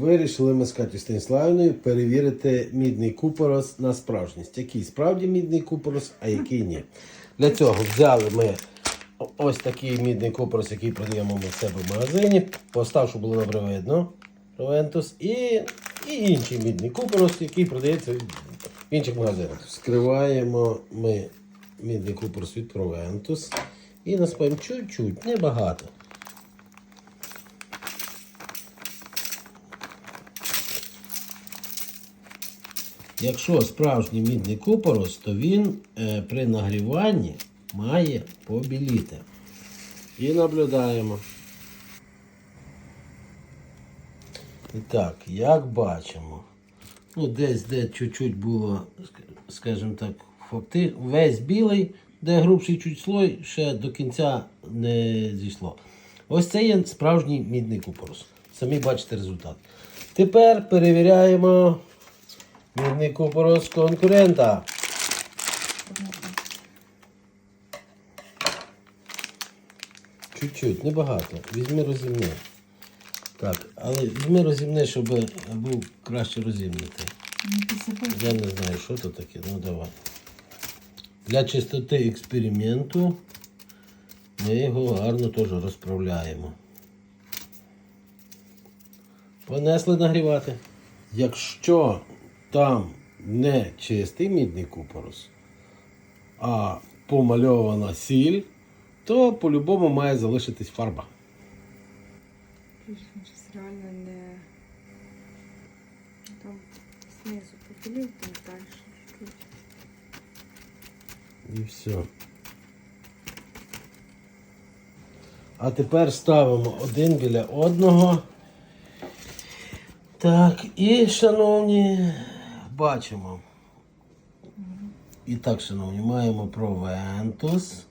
Вирішили ми з Катю Станіславівною перевірити мідний купорос на справжність. Який справді мідний купорос, а який ні. Для цього взяли ми ось такий мідний купорос, який продаємо ми в себе в магазині. Постав, щоб було добре видно. Ровентус. І, і інший мідний купорос, який продається в інших магазинах. Вскриваємо ми мідний купорос від Провентус. І насипаємо чуть-чуть, небагато. Якщо справжній мідний купорос, то він е, при нагріванні має побіліти. І наблюдаємо. І так, як бачимо, ну десь де чуть-чуть було, скажімо так, факти, весь білий, де грубший чуть слой, ще до кінця не зійшло. Ось це є справжній мідний купорос. Самі бачите результат. Тепер перевіряємо мідний купорос конкурента. Чуть-чуть, небагато. Візьми розімни. Так, але візьми розімни, щоб був краще розімнутий. Я не знаю, що це таке. Ну давай. Для чистоти експерименту ми його гарно теж розправляємо. Понесли нагрівати. Якщо там не чистий мідний купорос, а помальована сіль, то по-любому має залишитись фарба. Щось реально не. Там знизу поділив, там далі. чуть. І все. А тепер ставимо один біля одного. Так, і, шановні, бачимо. І так, шановні, маємо Провентус.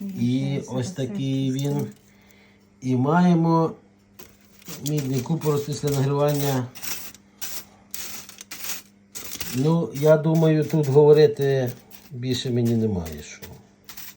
І ось такий він. І маємо мідний купорос після нагрівання. Ну, я думаю, тут говорити більше мені немає що.